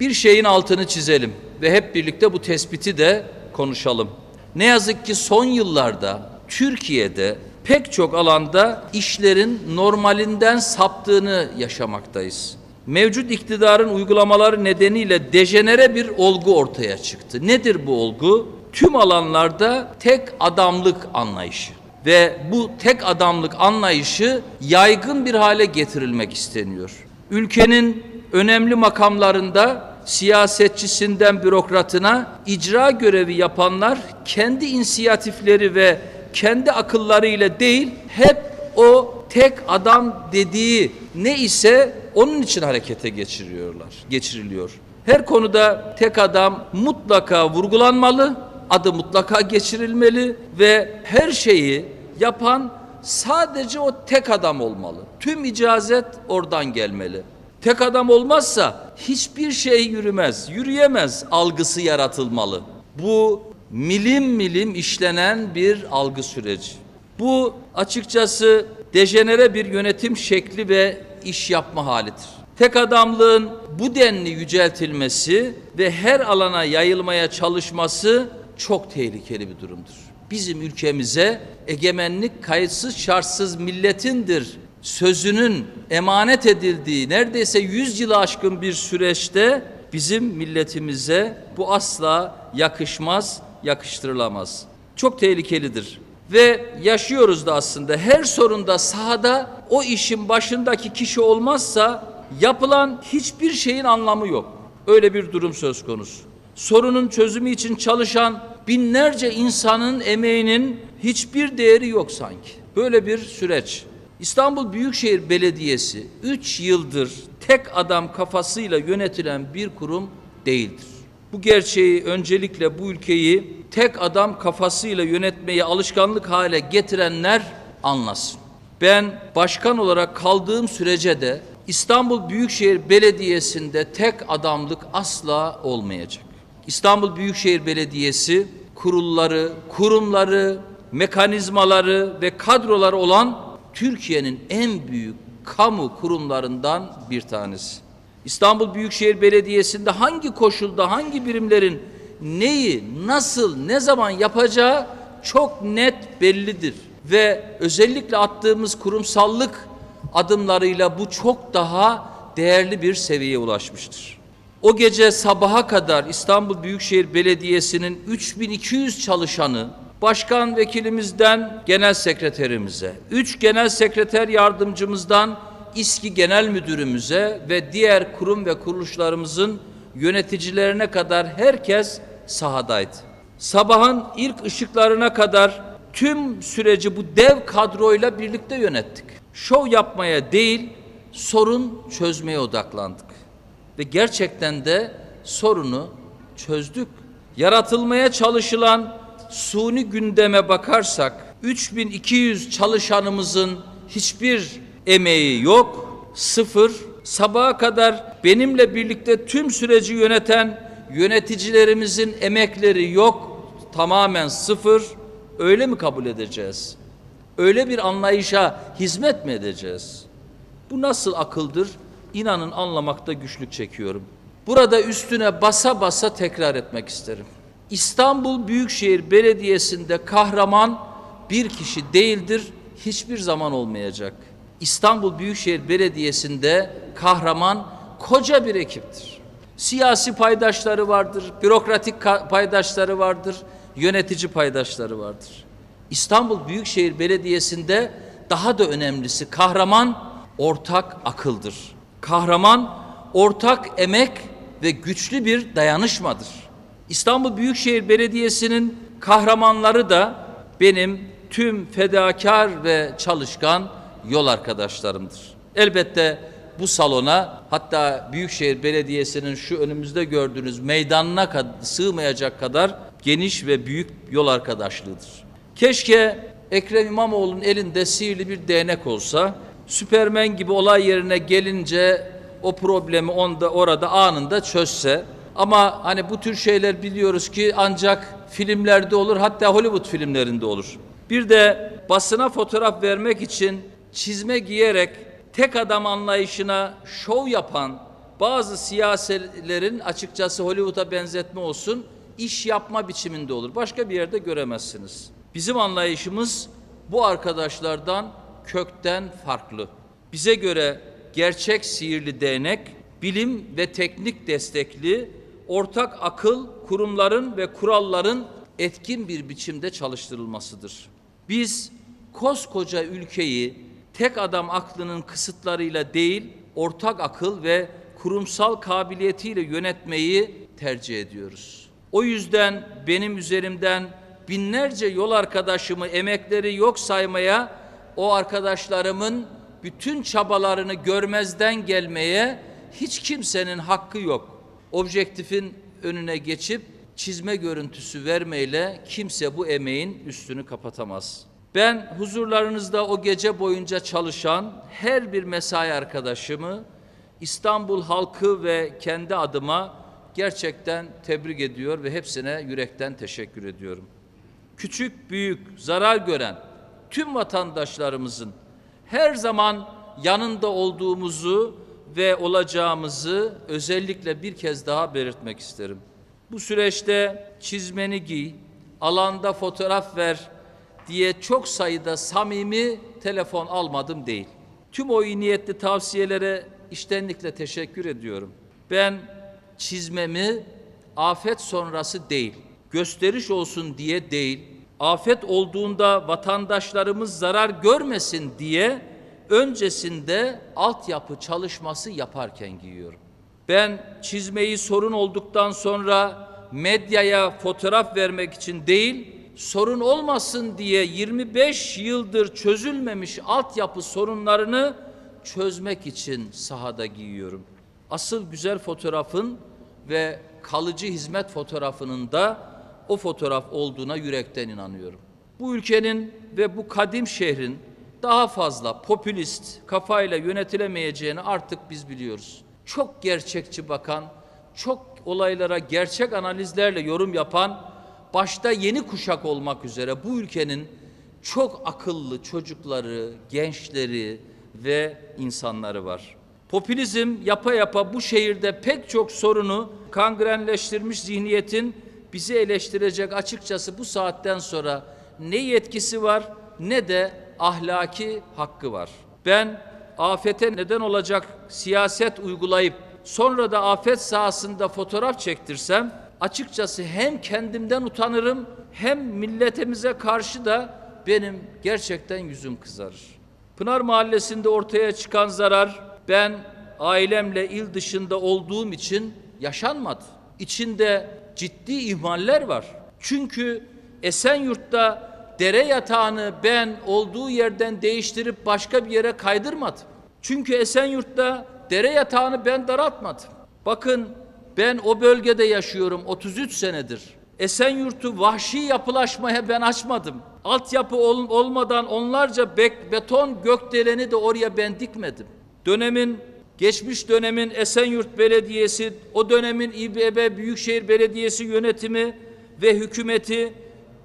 Bir şeyin altını çizelim ve hep birlikte bu tespiti de konuşalım. Ne yazık ki son yıllarda Türkiye'de pek çok alanda işlerin normalinden saptığını yaşamaktayız. Mevcut iktidarın uygulamaları nedeniyle dejenere bir olgu ortaya çıktı. Nedir bu olgu? Tüm alanlarda tek adamlık anlayışı ve bu tek adamlık anlayışı yaygın bir hale getirilmek isteniyor. Ülkenin önemli makamlarında siyasetçisinden bürokratına icra görevi yapanlar kendi inisiyatifleri ve kendi akıllarıyla değil hep o tek adam dediği ne ise onun için harekete geçiriyorlar, geçiriliyor. Her konuda tek adam mutlaka vurgulanmalı, adı mutlaka geçirilmeli ve her şeyi yapan sadece o tek adam olmalı. Tüm icazet oradan gelmeli. Tek adam olmazsa hiçbir şey yürümez, yürüyemez algısı yaratılmalı. Bu milim milim işlenen bir algı süreci. Bu açıkçası dejenere bir yönetim şekli ve iş yapma halidir. Tek adamlığın bu denli yüceltilmesi ve her alana yayılmaya çalışması çok tehlikeli bir durumdur. Bizim ülkemize egemenlik kayıtsız şartsız milletindir sözünün emanet edildiği neredeyse 100 yılı aşkın bir süreçte bizim milletimize bu asla yakışmaz, yakıştırılamaz. Çok tehlikelidir. Ve yaşıyoruz da aslında her sorunda sahada o işin başındaki kişi olmazsa yapılan hiçbir şeyin anlamı yok. Öyle bir durum söz konusu. Sorunun çözümü için çalışan binlerce insanın emeğinin hiçbir değeri yok sanki. Böyle bir süreç. İstanbul Büyükşehir Belediyesi 3 yıldır tek adam kafasıyla yönetilen bir kurum değildir. Bu gerçeği öncelikle bu ülkeyi tek adam kafasıyla yönetmeyi alışkanlık hale getirenler anlasın. Ben başkan olarak kaldığım sürece de İstanbul Büyükşehir Belediyesi'nde tek adamlık asla olmayacak. İstanbul Büyükşehir Belediyesi kurulları, kurumları, mekanizmaları ve kadroları olan Türkiye'nin en büyük kamu kurumlarından bir tanesi. İstanbul Büyükşehir Belediyesi'nde hangi koşulda hangi birimlerin neyi, nasıl, ne zaman yapacağı çok net bellidir. Ve özellikle attığımız kurumsallık adımlarıyla bu çok daha değerli bir seviyeye ulaşmıştır. O gece sabaha kadar İstanbul Büyükşehir Belediyesi'nin 3200 çalışanı başkan vekilimizden genel sekreterimize, 3 genel sekreter yardımcımızdan İSKİ Genel Müdürümüze ve diğer kurum ve kuruluşlarımızın yöneticilerine kadar herkes sahadaydı. Sabahın ilk ışıklarına kadar tüm süreci bu dev kadroyla birlikte yönettik. Şov yapmaya değil, sorun çözmeye odaklandık. Ve gerçekten de sorunu çözdük. Yaratılmaya çalışılan suni gündeme bakarsak 3200 çalışanımızın hiçbir emeği yok, sıfır. Sabaha kadar benimle birlikte tüm süreci yöneten yöneticilerimizin emekleri yok, tamamen sıfır. Öyle mi kabul edeceğiz? Öyle bir anlayışa hizmet mi edeceğiz? Bu nasıl akıldır? İnanın anlamakta güçlük çekiyorum. Burada üstüne basa basa tekrar etmek isterim. İstanbul Büyükşehir Belediyesi'nde kahraman bir kişi değildir, hiçbir zaman olmayacak. İstanbul Büyükşehir Belediyesi'nde kahraman koca bir ekiptir. Siyasi paydaşları vardır, bürokratik paydaşları vardır, yönetici paydaşları vardır. İstanbul Büyükşehir Belediyesi'nde daha da önemlisi kahraman ortak akıldır. Kahraman ortak emek ve güçlü bir dayanışmadır. İstanbul Büyükşehir Belediyesi'nin kahramanları da benim tüm fedakar ve çalışkan yol arkadaşlarımdır. Elbette bu salona hatta Büyükşehir Belediyesi'nin şu önümüzde gördüğünüz meydanına sığmayacak kadar geniş ve büyük yol arkadaşlığıdır. Keşke Ekrem İmamoğlu'nun elinde sihirli bir değnek olsa, Süpermen gibi olay yerine gelince o problemi onda orada anında çözse. Ama hani bu tür şeyler biliyoruz ki ancak filmlerde olur hatta Hollywood filmlerinde olur. Bir de basına fotoğraf vermek için çizme giyerek tek adam anlayışına şov yapan bazı siyasilerin açıkçası Hollywood'a benzetme olsun iş yapma biçiminde olur. Başka bir yerde göremezsiniz. Bizim anlayışımız bu arkadaşlardan kökten farklı. Bize göre gerçek sihirli değnek bilim ve teknik destekli ortak akıl kurumların ve kuralların etkin bir biçimde çalıştırılmasıdır. Biz koskoca ülkeyi tek adam aklının kısıtlarıyla değil, ortak akıl ve kurumsal kabiliyetiyle yönetmeyi tercih ediyoruz. O yüzden benim üzerimden binlerce yol arkadaşımı emekleri yok saymaya, o arkadaşlarımın bütün çabalarını görmezden gelmeye hiç kimsenin hakkı yok. Objektifin önüne geçip çizme görüntüsü vermeyle kimse bu emeğin üstünü kapatamaz. Ben huzurlarınızda o gece boyunca çalışan her bir mesai arkadaşımı İstanbul halkı ve kendi adıma gerçekten tebrik ediyor ve hepsine yürekten teşekkür ediyorum. Küçük, büyük, zarar gören tüm vatandaşlarımızın her zaman yanında olduğumuzu ve olacağımızı özellikle bir kez daha belirtmek isterim. Bu süreçte çizmeni giy, alanda fotoğraf ver diye çok sayıda samimi telefon almadım değil. Tüm o iyi niyetli tavsiyelere iştenlikle teşekkür ediyorum. Ben çizmemi afet sonrası değil, gösteriş olsun diye değil, afet olduğunda vatandaşlarımız zarar görmesin diye öncesinde altyapı çalışması yaparken giyiyorum. Ben çizmeyi sorun olduktan sonra medyaya fotoğraf vermek için değil, sorun olmasın diye 25 yıldır çözülmemiş altyapı sorunlarını çözmek için sahada giyiyorum. Asıl güzel fotoğrafın ve kalıcı hizmet fotoğrafının da o fotoğraf olduğuna yürekten inanıyorum. Bu ülkenin ve bu kadim şehrin daha fazla popülist kafayla yönetilemeyeceğini artık biz biliyoruz. Çok gerçekçi bakan, çok olaylara gerçek analizlerle yorum yapan, başta yeni kuşak olmak üzere bu ülkenin çok akıllı çocukları, gençleri ve insanları var. Popülizm yapa yapa bu şehirde pek çok sorunu kangrenleştirmiş zihniyetin bizi eleştirecek açıkçası bu saatten sonra ne yetkisi var ne de ahlaki hakkı var. Ben afete neden olacak siyaset uygulayıp sonra da afet sahasında fotoğraf çektirsem açıkçası hem kendimden utanırım hem milletimize karşı da benim gerçekten yüzüm kızarır. Pınar Mahallesi'nde ortaya çıkan zarar ben ailemle il dışında olduğum için yaşanmadı. İçinde ciddi ihmaller var. Çünkü Esenyurt'ta dere yatağını ben olduğu yerden değiştirip başka bir yere kaydırmadım. Çünkü Esenyurt'ta dere yatağını ben daraltmadım. Bakın ben o bölgede yaşıyorum 33 senedir. Esenyurt'u vahşi yapılaşmaya ben açmadım. Altyapı ol, olmadan onlarca bek, beton gökdeleni de oraya ben dikmedim. Dönemin geçmiş dönemin Esenyurt Belediyesi, o dönemin İBB Büyükşehir Belediyesi yönetimi ve hükümeti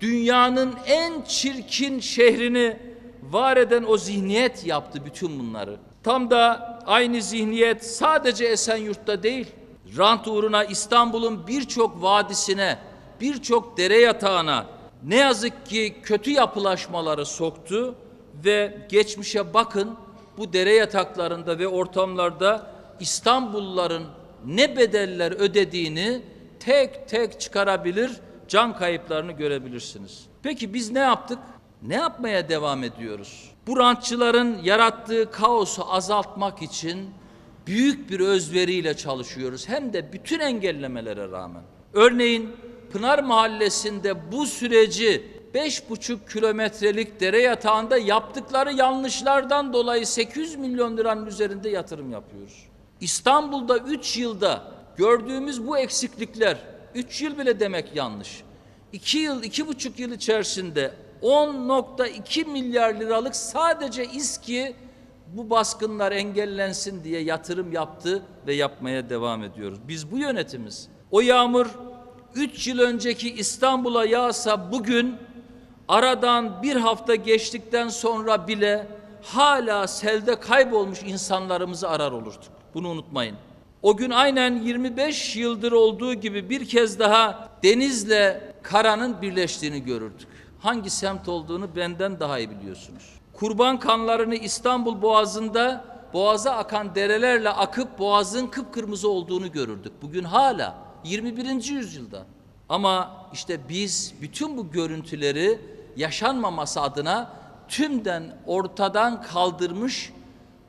dünyanın en çirkin şehrini var eden o zihniyet yaptı bütün bunları. Tam da aynı zihniyet sadece Esenyurt'ta değil, rant uğruna İstanbul'un birçok vadisine, birçok dere yatağına ne yazık ki kötü yapılaşmaları soktu ve geçmişe bakın bu dere yataklarında ve ortamlarda İstanbulluların ne bedeller ödediğini tek tek çıkarabilir, can kayıplarını görebilirsiniz. Peki biz ne yaptık? Ne yapmaya devam ediyoruz? Bu rantçıların yarattığı kaosu azaltmak için büyük bir özveriyle çalışıyoruz. Hem de bütün engellemelere rağmen. Örneğin Pınar Mahallesi'nde bu süreci 5,5 kilometrelik dere yatağında yaptıkları yanlışlardan dolayı 800 milyon liranın üzerinde yatırım yapıyoruz. İstanbul'da 3 yılda gördüğümüz bu eksiklikler, 3 yıl bile demek yanlış. 2 yıl, 2,5 yıl içerisinde 10.2 milyar liralık sadece İSKİ bu baskınlar engellensin diye yatırım yaptı ve yapmaya devam ediyoruz. Biz bu yönetimiz. O yağmur 3 yıl önceki İstanbul'a yağsa bugün aradan bir hafta geçtikten sonra bile hala selde kaybolmuş insanlarımızı arar olurduk. Bunu unutmayın. O gün aynen 25 yıldır olduğu gibi bir kez daha denizle karanın birleştiğini görürdük. Hangi semt olduğunu benden daha iyi biliyorsunuz. Kurban kanlarını İstanbul Boğazı'nda boğaza akan derelerle akıp boğazın kıpkırmızı olduğunu görürdük. Bugün hala 21. yüzyılda. Ama işte biz bütün bu görüntüleri yaşanmaması adına tümden ortadan kaldırmış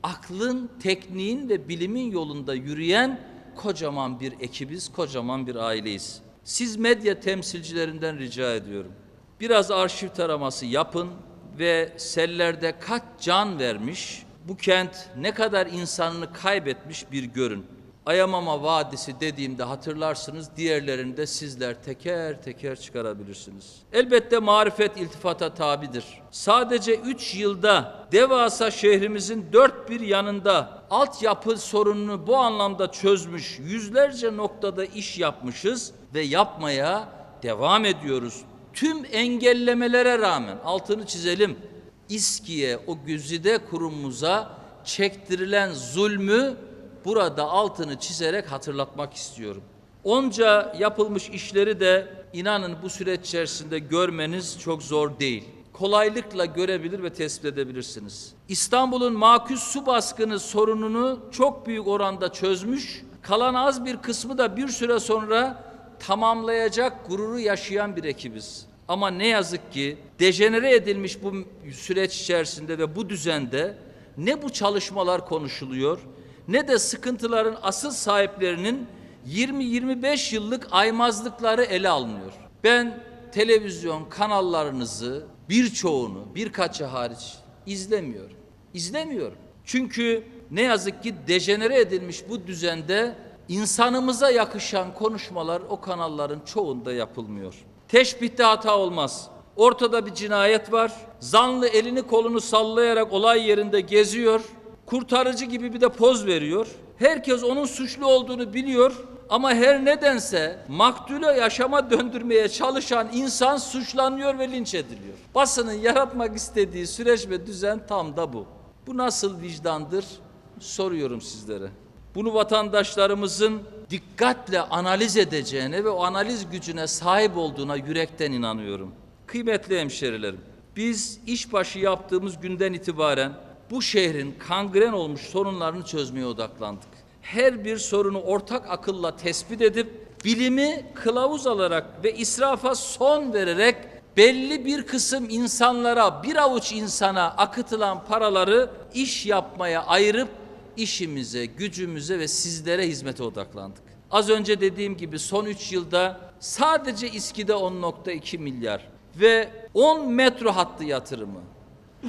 aklın, tekniğin ve bilimin yolunda yürüyen kocaman bir ekibiz, kocaman bir aileyiz. Siz medya temsilcilerinden rica ediyorum. Biraz arşiv taraması yapın ve sellerde kaç can vermiş, bu kent ne kadar insanını kaybetmiş bir görün. Ayamama Vadisi dediğimde hatırlarsınız diğerlerini de sizler teker teker çıkarabilirsiniz. Elbette marifet iltifata tabidir. Sadece 3 yılda devasa şehrimizin dört bir yanında altyapı sorununu bu anlamda çözmüş, yüzlerce noktada iş yapmışız ve yapmaya devam ediyoruz. Tüm engellemelere rağmen altını çizelim. İSKİ'ye o güzide kurumumuza çektirilen zulmü burada altını çizerek hatırlatmak istiyorum. Onca yapılmış işleri de inanın bu süreç içerisinde görmeniz çok zor değil. Kolaylıkla görebilir ve tespit edebilirsiniz. İstanbul'un makuz su baskını sorununu çok büyük oranda çözmüş, kalan az bir kısmı da bir süre sonra tamamlayacak gururu yaşayan bir ekibiz. Ama ne yazık ki dejenere edilmiş bu süreç içerisinde ve bu düzende ne bu çalışmalar konuşuluyor ne de sıkıntıların asıl sahiplerinin 20-25 yıllık aymazlıkları ele alınıyor. Ben televizyon kanallarınızı birçoğunu birkaçı hariç izlemiyorum. İzlemiyorum. Çünkü ne yazık ki dejenere edilmiş bu düzende insanımıza yakışan konuşmalar o kanalların çoğunda yapılmıyor. Teşbihte hata olmaz. Ortada bir cinayet var. Zanlı elini kolunu sallayarak olay yerinde geziyor. Kurtarıcı gibi bir de poz veriyor. Herkes onun suçlu olduğunu biliyor ama her nedense maktule yaşama döndürmeye çalışan insan suçlanıyor ve linç ediliyor. Basının yaratmak istediği süreç ve düzen tam da bu. Bu nasıl vicdandır? Soruyorum sizlere. Bunu vatandaşlarımızın dikkatle analiz edeceğine ve o analiz gücüne sahip olduğuna yürekten inanıyorum. Kıymetli hemşerilerim, biz işbaşı yaptığımız günden itibaren bu şehrin kangren olmuş sorunlarını çözmeye odaklandık. Her bir sorunu ortak akılla tespit edip bilimi kılavuz alarak ve israfa son vererek belli bir kısım insanlara, bir avuç insana akıtılan paraları iş yapmaya ayırıp işimize, gücümüze ve sizlere hizmete odaklandık. Az önce dediğim gibi son 3 yılda sadece İSKİ'de 10.2 milyar ve 10 metro hattı yatırımı,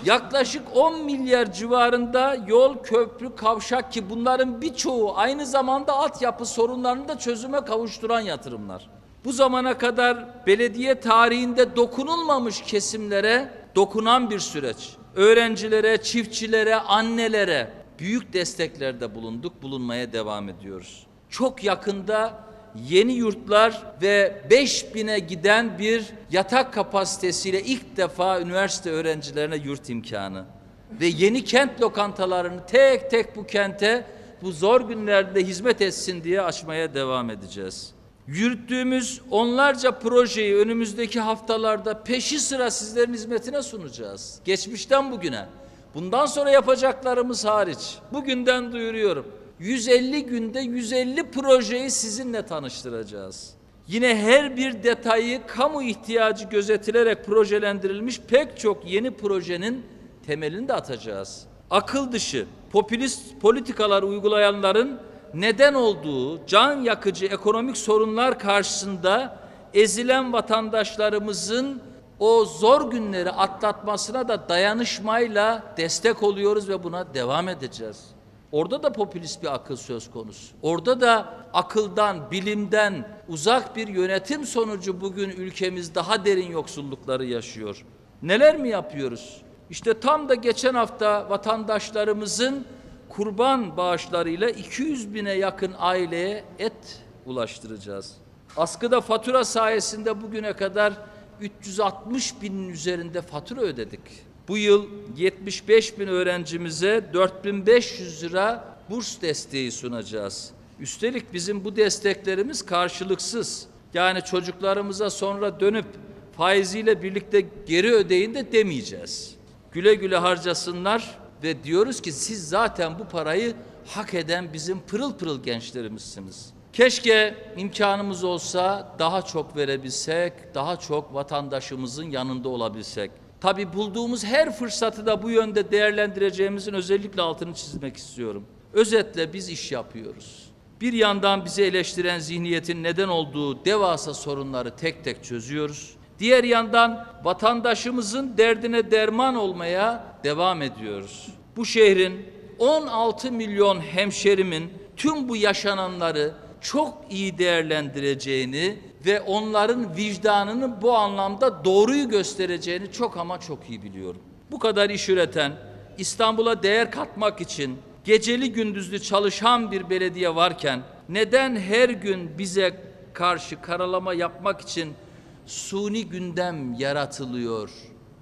yaklaşık 10 milyar civarında yol, köprü, kavşak ki bunların birçoğu aynı zamanda altyapı sorunlarını da çözüme kavuşturan yatırımlar. Bu zamana kadar belediye tarihinde dokunulmamış kesimlere dokunan bir süreç. Öğrencilere, çiftçilere, annelere büyük desteklerde bulunduk, bulunmaya devam ediyoruz. Çok yakında yeni yurtlar ve 5000'e giden bir yatak kapasitesiyle ilk defa üniversite öğrencilerine yurt imkanı ve yeni kent lokantalarını tek tek bu kente bu zor günlerde hizmet etsin diye açmaya devam edeceğiz. Yürüttüğümüz onlarca projeyi önümüzdeki haftalarda peşi sıra sizlerin hizmetine sunacağız. Geçmişten bugüne. Bundan sonra yapacaklarımız hariç. Bugünden duyuruyorum. 150 günde 150 projeyi sizinle tanıştıracağız. Yine her bir detayı kamu ihtiyacı gözetilerek projelendirilmiş pek çok yeni projenin temelini de atacağız. Akıl dışı, popülist politikalar uygulayanların neden olduğu can yakıcı ekonomik sorunlar karşısında ezilen vatandaşlarımızın o zor günleri atlatmasına da dayanışmayla destek oluyoruz ve buna devam edeceğiz. Orada da popülist bir akıl söz konusu. Orada da akıldan, bilimden uzak bir yönetim sonucu bugün ülkemiz daha derin yoksullukları yaşıyor. Neler mi yapıyoruz? İşte tam da geçen hafta vatandaşlarımızın kurban bağışlarıyla 200 bine yakın aileye et ulaştıracağız. Askıda fatura sayesinde bugüne kadar 360 binin üzerinde fatura ödedik. Bu yıl 75 bin öğrencimize 4500 lira burs desteği sunacağız. Üstelik bizim bu desteklerimiz karşılıksız. Yani çocuklarımıza sonra dönüp faiziyle birlikte geri ödeyin de demeyeceğiz. Güle güle harcasınlar ve diyoruz ki siz zaten bu parayı hak eden bizim pırıl pırıl gençlerimizsiniz. Keşke imkanımız olsa daha çok verebilsek, daha çok vatandaşımızın yanında olabilsek. Tabi bulduğumuz her fırsatı da bu yönde değerlendireceğimizin özellikle altını çizmek istiyorum. Özetle biz iş yapıyoruz. Bir yandan bizi eleştiren zihniyetin neden olduğu devasa sorunları tek tek çözüyoruz. Diğer yandan vatandaşımızın derdine derman olmaya devam ediyoruz. Bu şehrin 16 milyon hemşerimin tüm bu yaşananları çok iyi değerlendireceğini ve onların vicdanını bu anlamda doğruyu göstereceğini çok ama çok iyi biliyorum. Bu kadar iş üreten, İstanbul'a değer katmak için geceli gündüzlü çalışan bir belediye varken neden her gün bize karşı karalama yapmak için suni gündem yaratılıyor?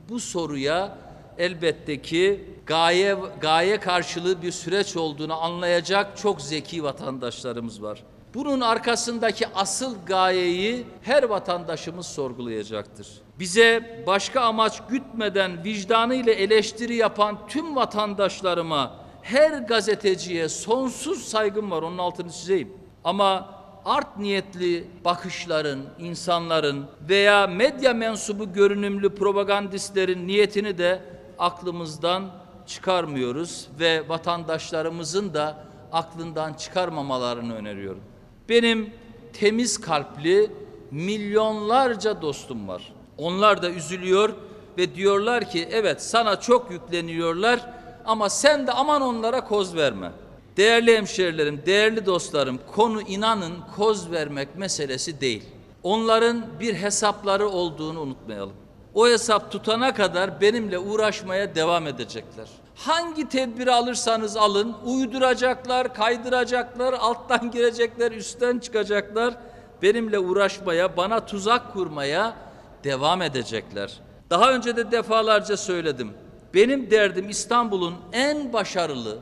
Bu soruya elbette ki gaye gaye karşılığı bir süreç olduğunu anlayacak çok zeki vatandaşlarımız var. Bunun arkasındaki asıl gayeyi her vatandaşımız sorgulayacaktır. Bize başka amaç gütmeden vicdanıyla eleştiri yapan tüm vatandaşlarıma, her gazeteciye sonsuz saygım var onun altını çizeyim. Ama art niyetli bakışların, insanların veya medya mensubu görünümlü propagandistlerin niyetini de aklımızdan çıkarmıyoruz ve vatandaşlarımızın da aklından çıkarmamalarını öneriyorum. Benim temiz kalpli milyonlarca dostum var. Onlar da üzülüyor ve diyorlar ki evet sana çok yükleniyorlar ama sen de aman onlara koz verme. Değerli hemşerilerim, değerli dostlarım, konu inanın koz vermek meselesi değil. Onların bir hesapları olduğunu unutmayalım. O hesap tutana kadar benimle uğraşmaya devam edecekler. Hangi tedbiri alırsanız alın, uyduracaklar, kaydıracaklar, alttan girecekler, üstten çıkacaklar. Benimle uğraşmaya, bana tuzak kurmaya devam edecekler. Daha önce de defalarca söyledim. Benim derdim İstanbul'un en başarılı,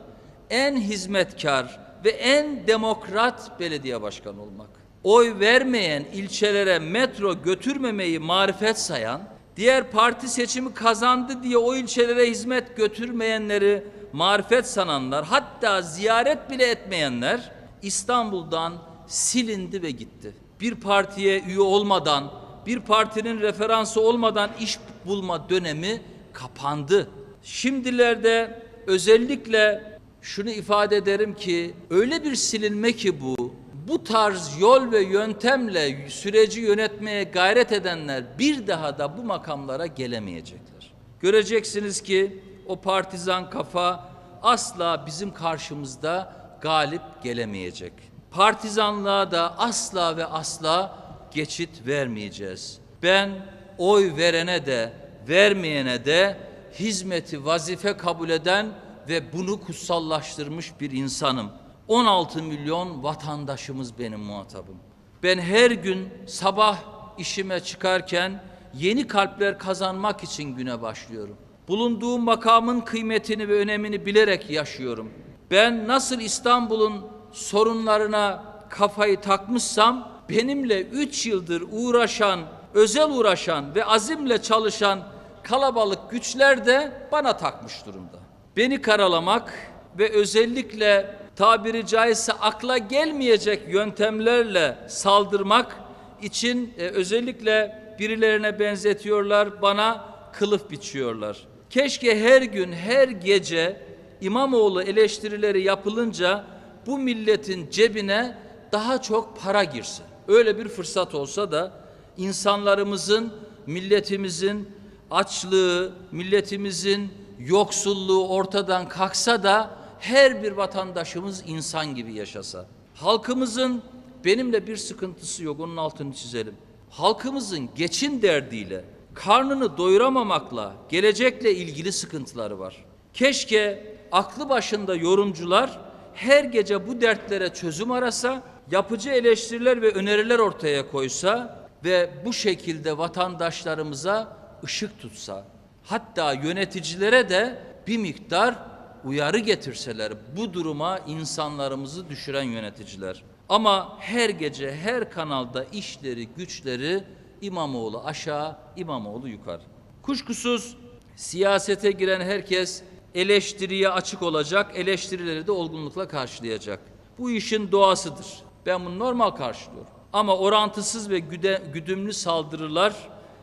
en hizmetkar ve en demokrat belediye başkanı olmak. Oy vermeyen ilçelere metro götürmemeyi marifet sayan, diğer parti seçimi kazandı diye o ilçelere hizmet götürmeyenleri marifet sananlar, hatta ziyaret bile etmeyenler İstanbul'dan silindi ve gitti. Bir partiye üye olmadan, bir partinin referansı olmadan iş bulma dönemi kapandı. Şimdilerde özellikle şunu ifade ederim ki öyle bir silinme ki bu, bu tarz yol ve yöntemle süreci yönetmeye gayret edenler bir daha da bu makamlara gelemeyecekler. Göreceksiniz ki o partizan kafa asla bizim karşımızda galip gelemeyecek. Partizanlığa da asla ve asla geçit vermeyeceğiz. Ben oy verene de vermeyene de hizmeti vazife kabul eden ve bunu kutsallaştırmış bir insanım. 16 milyon vatandaşımız benim muhatabım. Ben her gün sabah işime çıkarken yeni kalpler kazanmak için güne başlıyorum. Bulunduğum makamın kıymetini ve önemini bilerek yaşıyorum. Ben nasıl İstanbul'un sorunlarına kafayı takmışsam benimle üç yıldır uğraşan, özel uğraşan ve azimle çalışan kalabalık güçler de bana takmış durumda. Beni karalamak ve özellikle tabiri caizse akla gelmeyecek yöntemlerle saldırmak için e, özellikle birilerine benzetiyorlar, bana kılıf biçiyorlar. Keşke her gün, her gece İmamoğlu eleştirileri yapılınca bu milletin cebine daha çok para girse. Öyle bir fırsat olsa da insanlarımızın, milletimizin açlığı, milletimizin yoksulluğu ortadan kalksa da her bir vatandaşımız insan gibi yaşasa. Halkımızın benimle bir sıkıntısı yok onun altını çizelim. Halkımızın geçin derdiyle, karnını doyuramamakla, gelecekle ilgili sıkıntıları var. Keşke aklı başında yorumcular her gece bu dertlere çözüm arasa, yapıcı eleştiriler ve öneriler ortaya koysa ve bu şekilde vatandaşlarımıza ışık tutsa. Hatta yöneticilere de bir miktar uyarı getirseler bu duruma insanlarımızı düşüren yöneticiler. Ama her gece her kanalda işleri güçleri İmamoğlu aşağı, İmamoğlu yukarı. Kuşkusuz siyasete giren herkes eleştiriye açık olacak, eleştirileri de olgunlukla karşılayacak. Bu işin doğasıdır. Ben bunu normal karşılıyorum. Ama orantısız ve güde, güdümlü saldırılar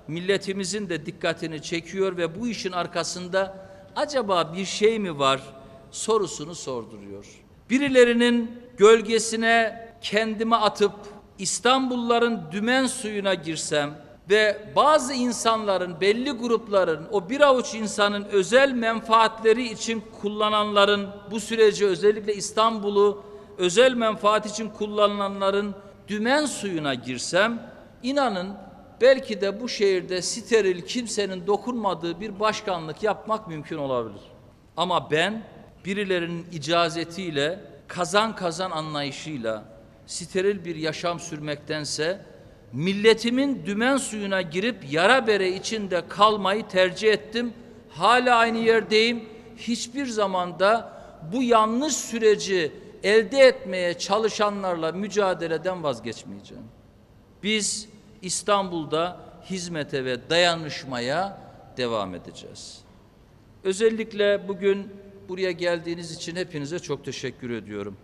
milletimizin de dikkatini çekiyor ve bu işin arkasında acaba bir şey mi var sorusunu sorduruyor. Birilerinin gölgesine kendimi atıp İstanbulların dümen suyuna girsem ve bazı insanların, belli grupların, o bir avuç insanın özel menfaatleri için kullananların bu süreci özellikle İstanbul'u özel menfaat için kullananların dümen suyuna girsem inanın belki de bu şehirde steril kimsenin dokunmadığı bir başkanlık yapmak mümkün olabilir. Ama ben birilerinin icazetiyle kazan kazan anlayışıyla steril bir yaşam sürmektense milletimin dümen suyuna girip yara bere içinde kalmayı tercih ettim. Hala aynı yerdeyim. Hiçbir zamanda bu yanlış süreci elde etmeye çalışanlarla mücadeleden vazgeçmeyeceğim. Biz İstanbul'da hizmete ve dayanışmaya devam edeceğiz. Özellikle bugün buraya geldiğiniz için hepinize çok teşekkür ediyorum.